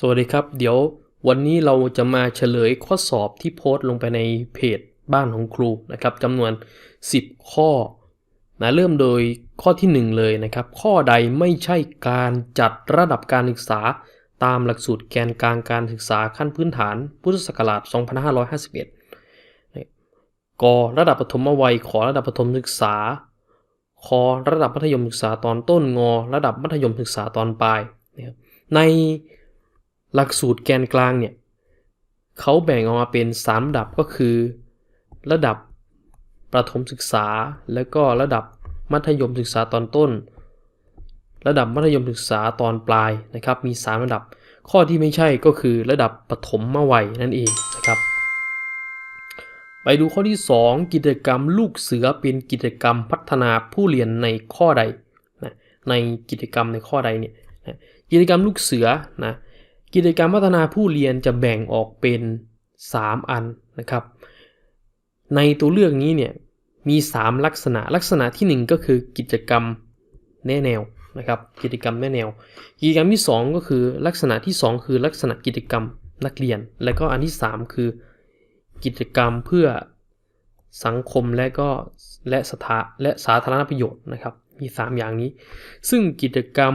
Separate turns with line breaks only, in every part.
สวัสดีครับ เดี๋ยววันนี้เราจะมาเฉลยข้อสอบที่โพสต์ลงไปในเพจบ้านของครูนะครับจำนวน 10 ข้อนะเริ่มโดยข้อทีหนึ่1 เลยนะครับ ข้อใดไม่ใช่การจัดระดับการศึกษาตามหลักสูตรแกนกลางการศึกษาขั้นพื้นฐานพุทธศักราช 2551กระดับประถมวัยขอระดับประถมศึกษาคระดับมัธยมศึกษาตอนต้นงระดับมัธยมศึกษาตอนปลายนะครับใน หลักสูตรแกนกลางเนี่ยเขาแบ่งออกมาเป็น 3 ระดับก็คือ ระดับประถมศึกษา แล้วก็ระดับมัธยมศึกษาตอนต้น ระดับมัธยมศึกษาตอนปลายนะครับ มี 3 ระดับ ข้อที่ไม่ใช่ก็คือระดับปฐมมวัยนั่นเองนะครับ ไปดูข้อที่ 2 กิจกรรมลูกเสือเป็นกิจกรรมพัฒนาผู้เรียนในข้อใดนะในกิจกรรมในข้อใดเนี่ยนะกิจกรรมลูกเสือนะ กิจกรรมพัฒนาผู้เรียนจะแบ่งออกเป็น 3 อันนะครับ ในตัวเลือกนี้เนี่ยมี 3 ลักษณะลักษณะที่ 1 ก็คือกิจกรรมแนแนวนะครับ กิจกรรมแนแนว กิจกรรมที่ 2 ก็คือลักษณะที่ 2 คือลักษณะกิจกรรมนักเรียน และก็อันที่ 3 คือกิจกรรมเพื่อสังคมและก็และสถาและสาธารณประโยชน์นะครับ มี 3 อย่างนี้ ซึ่งกิจกรรม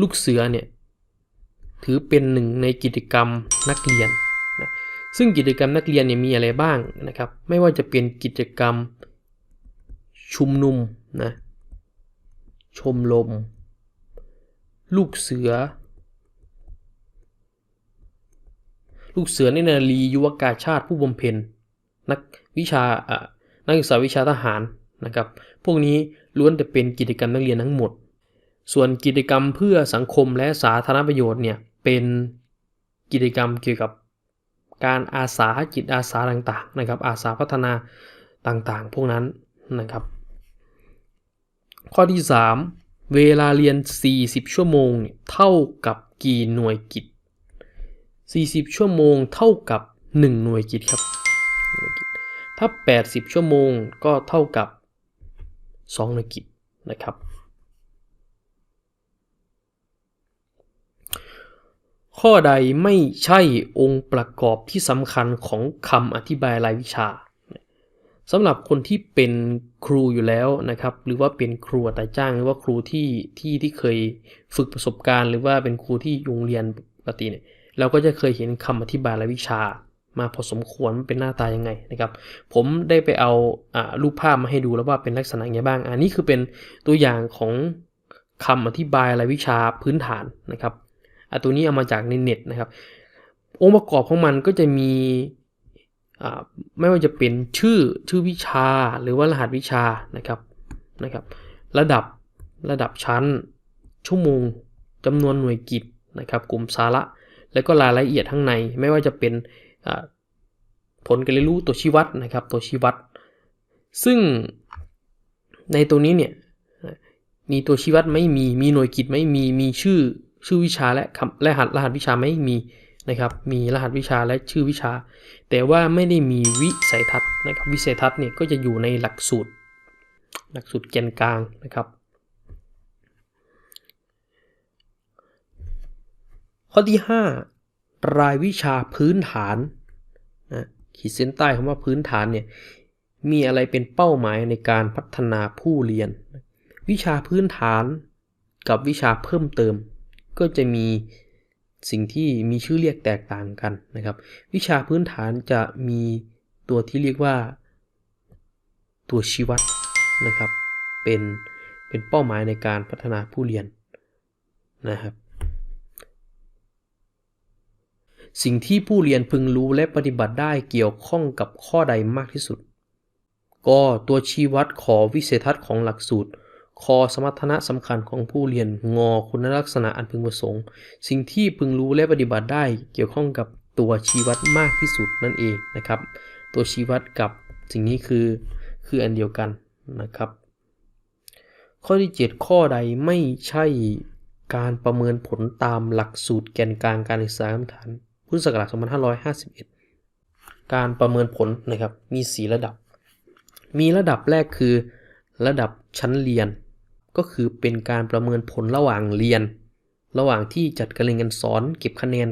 ลูกเสือเนี่ย ถือเป็นหนึ่งในกิจกรรมนักเรียนนะซึ่งกิจกรรมนักเรียนเนี่ยมีอะไรบ้างนะครับ ไม่ว่าจะเป็นกิจกรรมชุมนุมนะชมรมลูกเสือ ลูกเสือในนารียุวกาชาติผู้บำเพ็ญนักวิชาอ่านักศึกษาวิชาทหารนะครับ พวกนี้ล้วนแต่เป็นกิจกรรมนักเรียนทั้งหมด ส่วนกิจกรรมเพื่อสังคมและสาธารณประโยชน์เนี่ย เป็นกิจกรรมเกี่ยวกับการอาสาจิตอาสาต่างๆนะครับ อาสาพัฒนาต่างๆ พวกนั้นนะครับ ข้อที่ 3 เวลาเรียน 40 ชั่วโมงเท่ากับกี่หน่วยกิจ 40 ชั่วโมงเท่ากับ 1 หน่วยกิจครับ ถ้า 80 ชั่วโมงก็เท่ากับ 2 หน่วยกิจนะครับ ข้อใดไม่ใช่องค์ประกอบที่สำคัญของคำอธิบายรายวิชาสำหรับคนที่เป็นครูอยู่แล้วนะครับ หรือว่าเป็นครูแต่จ้างหรือว่าครูที่ที่ที่เคยฝึกประสบการณ์ หรือว่าเป็นครูที่โรงเรียนปกติเนี่ยเราก็จะเคยเห็นคำอธิบายรายวิชา มาพอสมควรมันเป็นหน้าตายังไงนะครับ ผมได้ไปเอาอารูปภาพมาให้ดูแล้วว่าเป็นลักษณะยังไงบ้าง อันนี้คือเป็นตัวอย่างของคำอธิบายรายวิชาพื้นฐานนะครับ อะตัวนี้เอามาจากในเน็ตนะครับ องค์ประกอบของมันก็จะมีไม่ว่าจะเป็นชื่อชื่อวิชาหรือว่ารหัสวิชานะครับนะครับ ระดับระดับชั้น ชั่วโมงจำนวนหน่วยกิจนะครับ กลุ่มสาระ แล้วก็รายละเอียดข้างใน ไม่ว่าจะเป็นผลการเรียนรู้ตัวชี้วัดนะครับ ตัวชี้วัด ซึ่งในตัวนี้เนี่ยมีตัวชี้วัดไม่มีมีหน่วยกิจไม่มีมีชื่อ ชื่อวิชาและคำรหัสรหัสวิชาไม่มีนะครับ มีรหัสวิชาและชื่อวิชา แต่ว่าไม่ได้มีวิสัยทัศน์นะครับ วิสัยทัศน์เนี่ยก็จะอยู่ในหลักสูตร หลักสูตรแกนกลางนะครับ ข้อที่ 5 รายวิชาพื้นฐานนะขีดเส้นใต้คำว่าพื้นฐานเนี่ยมีอะไรเป็นเป้าหมายในการพัฒนาผู้เรียน วิชาพื้นฐานกับวิชาเพิ่มเติม ก็จะมีสิ่งที่มีชื่อเรียกแตกต่างกันนะครับ วิชาพื้นฐานจะมีตัวที่เรียกว่า ตัวชี้วัดนะครับ เป็นเป็นเป้าหมายในการพัฒนาผู้เรียนนะครับ สิ่งที่ผู้เรียนพึงรู้และปฏิบัติได้เกี่ยวข้องกับข้อใดมากที่สุด ก็ตัวชี้วัดขอวิเศษทัศน์ของหลักสูตร คอสมรรถนะสำคัญของผู้เรียนงอคุณลักษณะอันพึงประสงค์ สิ่งที่พึงรู้และปฏิบัติได้เกี่ยวข้องกับตัวชี้วัดมากที่สุดนั่นเองนะครับ ตัวชี้วัดกับสิ่งนี้คือคืออันเดียวกันนะครับ ข้อที่ 7 ข้อใดไม่ใช่การประเมินผลตามหลักสูตรแกนกลางการศึกษาฐานพุทธศักราช2551 การประเมินผลนะครับมี 4 ระดับ มีระดับแรกคือ ระดับชั้นเรียน ก็คือเป็นการประเมินผลระหว่างเรียน ระหว่างที่จัดการเรียนการสอนเก็บคะแนน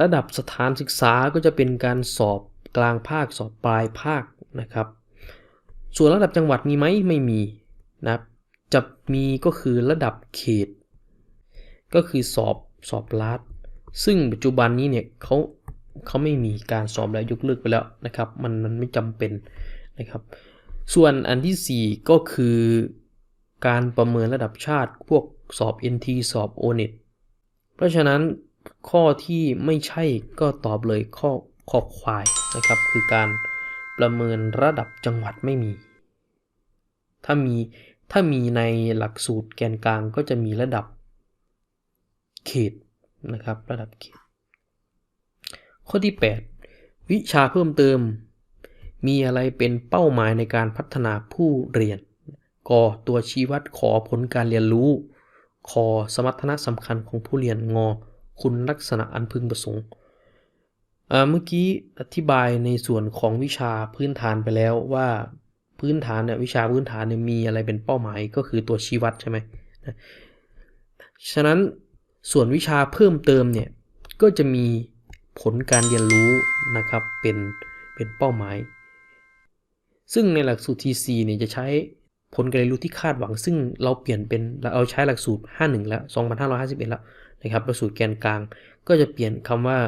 ระดับสถานศึกษาก็จะเป็นการสอบกลางภาคสอบปลายภาคนะครับ ส่วนระดับจังหวัดมีไหมไม่มีนะครับจะมีก็คือระดับเขต ก็คือสอบสอบลัดซึ่งปัจจุบันนี้เนี่ยเขาเขาไม่มีการสอบแล้วยกเลิกไปแล้วนะครับ มันมันไม่จำเป็นนะครับ ส่วนอันที่ 4 ก็คือ การประเมินระดับชาติพวกสอบ NT สอบ O-NET เพราะฉะนั้นข้อที่ไม่ใช่ก็ตอบเลยข้อข้อควายนะครับ คือการประเมินระดับจังหวัดไม่มี ถ้ามีถ้ามีในหลักสูตรแกนกลางก็จะมีระดับเขตนะครับ ระดับเขต ข้อที่ 8 วิชาเพิ่มเติม มีอะไรเป็นเป้าหมายในการพัฒนาผู้เรียน กตัวชี้วัดขอผลการเรียนรู้คอสมรรถนะสำคัญของผู้เรียนงอคุณลักษณะอันพึงประสงค์เมื่อกี้อธิบายในส่วนของวิชาพื้นฐานไปแล้วว่าพื้นฐานเนี่ยวิชาพื้นฐานเนี่ยมีอะไรเป็นเป้าหมายก็คือตัวชี้วัดใช่ไหมนะฉะนั้นส่วนวิชาเพิ่มเติมเนี่ยก็จะมีผลการเรียนรู้นะครับเป็นเป็นเป้าหมาย ซึ่งในหลักสูตร TC เนี่ยจะใช้ ผลการเรียนรู้ที่คาดหวัง ซึ่งเราเปลี่ยนเป็นเราใช้หลักสูตร 51 แล้ว 2551 แล้วนะครับหลักสูตรแกนกลาง ก็จะเปลี่ยนคำว่า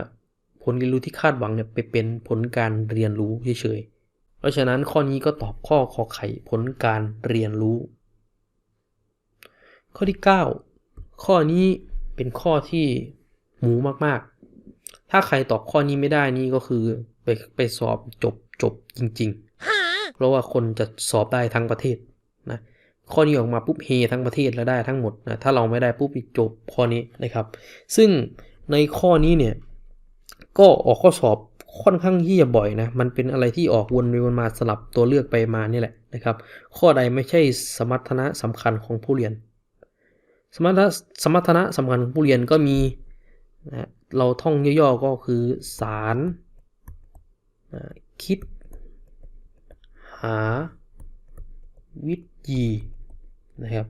ผลการเรียนรู้ที่คาดหวังเนี่ยไปเป็นผลการเรียนรู้เฉยๆ เพราะฉะนั้นข้อนี้ก็ตอบข้อขอไข่ผลการเรียนรู้ ข้อที่ 9 ข้อนี้เป็นข้อที่หมูมากๆ ถ้าใครตอบข้อนี้ไม่ได้นี่ก็คือไปไปสอบจบจบจริง ๆ เพราะว่าคนจะสอบได้ทั้งประเทศ ข้อนี้ออกมาปุ๊บเฮทั้งประเทศแล้วได้ทั้งหมดนะถ้าเราไม่ได้ปุ๊บจบข้อนี้นะครับ ซึ่งในข้อนี้เนี่ยก็ออกข้อสอบค่อนข้างที่จะบ่อยนะ มันเป็นอะไรที่ออกวนไปวนมาสลับตัวเลือกไปมานี่แหละนะครับ ข้อใดไม่ใช่สมรรถนะสำคัญของผู้เรียน สมรรถนะสมรรถนะสำคัญของผู้เรียนก็มีนะเราท่องย่อๆก็คือสารคิด หา วิธี นะครับ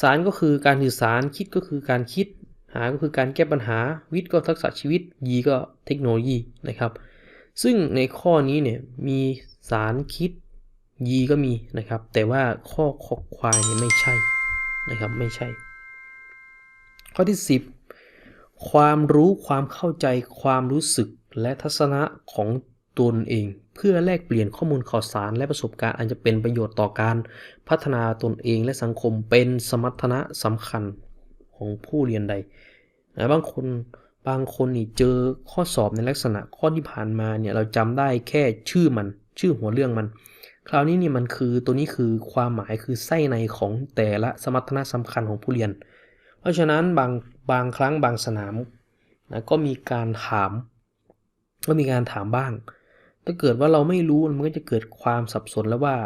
สารก็คือการสื่อสารคิดก็คือการคิด หาก็คือการแก้ปัญหาวิทย์ก็ทักษะชีวิต ยีก็เทคโนโลยีนะครับ ซึ่งในข้อนี้เนี่ยมีสารคิดยีก็มีนะครับ แต่ว่าข้อขอควายเนี่ยไม่ใช่นะครับไม่ใช่ ข้อที่ 10 ความรู้ความเข้าใจความรู้สึกและทัศนะของ ตนเอง เพื่อแลกเปลี่ยนข้อมูลข่าวสารและประสบการณ์อันจะเป็นประโยชน์ต่อการพัฒนาตนเองและสังคมเป็นสมรรถนะสำคัญของผู้เรียนใดนะบางคนบางคนนี่เจอข้อสอบในลักษณะข้อที่ผ่านมาเนี่ยเราจำได้แค่ชื่อมัน ชื่อหัวเรื่องมัน คราวนี้นี่มันคือตัวนี้คือความหมายคือไส้ในของแต่ละสมรรถนะสำคัญของผู้เรียน เพราะฉะนั้นบางบางครั้งบางสนามนะก็มีการถาม ก็มีการถามบ้าง ถ้าเกิดว่าเราไม่รู้มันก็จะเกิดความสับสนแล้วว่า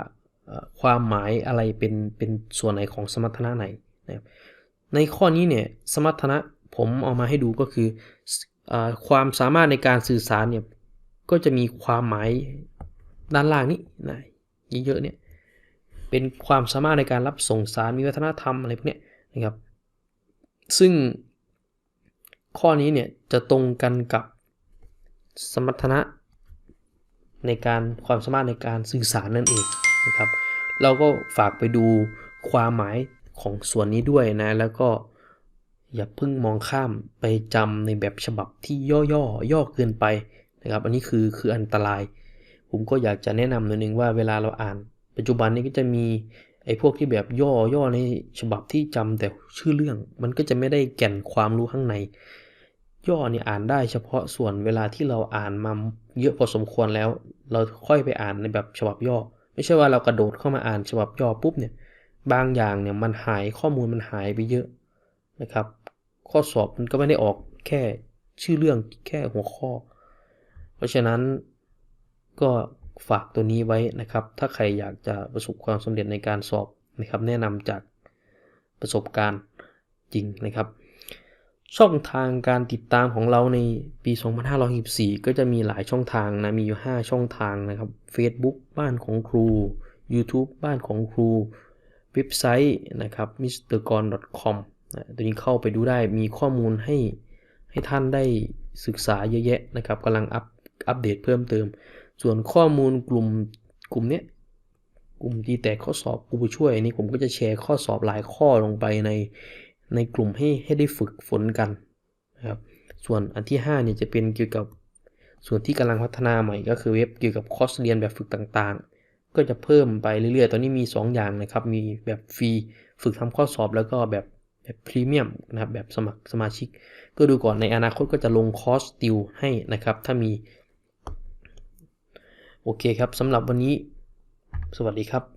ความหมายอะไรเป็นเป็นส่วนไหนของสมรรถนะไหนนะครับในข้อนี้เนี่ยสมรรถนะผมเอามาให้ดูก็คืออความสามารถในการสื่อสารเนี่ยก็จะมีความหมายด้านล่างนี้นะเยอะๆเนี่ยเป็นความสามารถในการรับส่งสารมีวัฒนธรรมอะไรพวกนี้นะครับ ซึ่งข้อนี้เนี่ยจะตรงกันกับสมรรถนะ ในการความสามารถในการสื่อสารนั่นเองนะครับ เราก็ฝากไปดูความหมายของส่วนนี้ด้วยนะ แล้วก็อย่าเพิ่งมองข้ามไปจำในแบบฉบับที่ย่อๆย่อเกินไปนะครับ อันนี้คือคืออันตราย ผมก็อยากจะแนะนำหน่อยนึงว่าเวลาเราอ่าน ปัจจุบันนี้ก็จะมีไอ้พวกที่แบบย่อย่อในฉบับที่จำแต่ชื่อเรื่อง มันก็จะไม่ได้แก่นความรู้ข้างใน ย่อเนี่ยอ่านได้เฉพาะส่วนเวลาที่เราอ่านมาเยอะพอสมควรแล้ว เราค่อยไปอ่านในแบบฉบับย่อ ไม่ใช่ว่าเรากระโดดเข้ามาอ่านฉบับย่อปุ๊บเนี่ยบางอย่างเนี่ยมันหายข้อมูลมันหายไปเยอะนะครับ ข้อสอบมันก็ไม่ได้ออกแค่ชื่อเรื่องแค่หัวข้อ เพราะฉะนั้นก็ฝากตัวนี้ไว้นะครับ ถ้าใครอยากจะประสบความสำเร็จในการสอบนะครับ แนะนำจากประสบการณ์จริงนะครับ ช่องทางการติดตามของเราในปี 2564 ก็จะมีหลายช่องทางนะ มีอยู่ 5 ช่องทางนะครับ Facebook บ้านของครู YouTube บ้านของครู เว็บไซต์นะครับ mrgon.com นะตัวนี้เข้าไปดูได้มีข้อมูลให้ให้ท่านได้ศึกษาเยอะแยะนะครับกำลังอัปอัปเดตเพิ่มเติม ส่วนข้อมูลกลุ่มกลุ่มเนี้ยกลุ่มที่แตกข้อสอบครูผู้ช่วยอันนี้ผมก็จะแชร์ข้อสอบหลายข้อลงไปใน ในกลุ่มให้ให้ได้ฝึกฝนกันนะครับ ส่วนอันที่5เนี่ยจะเป็นเกี่ยวกับส่วนที่กำลังพัฒนาใหม่ก็คือเว็บเกี่ยวกับคอร์สเรียนแบบฝึกต่างๆ ก็จะเพิ่มไปเรื่อยๆ ตอนนี้มี 2 อย่างนะครับ มีแบบฟรีฝึกทำข้อสอบแล้วก็แบบแบบพรีเมียมนะครับแบบสมัครสมาชิก ก็ดูก่อนในอนาคตก็จะลงคอร์สติวให้นะครับ ถ้ามี โอเคครับสำหรับวันนี้ สวัสดีครับ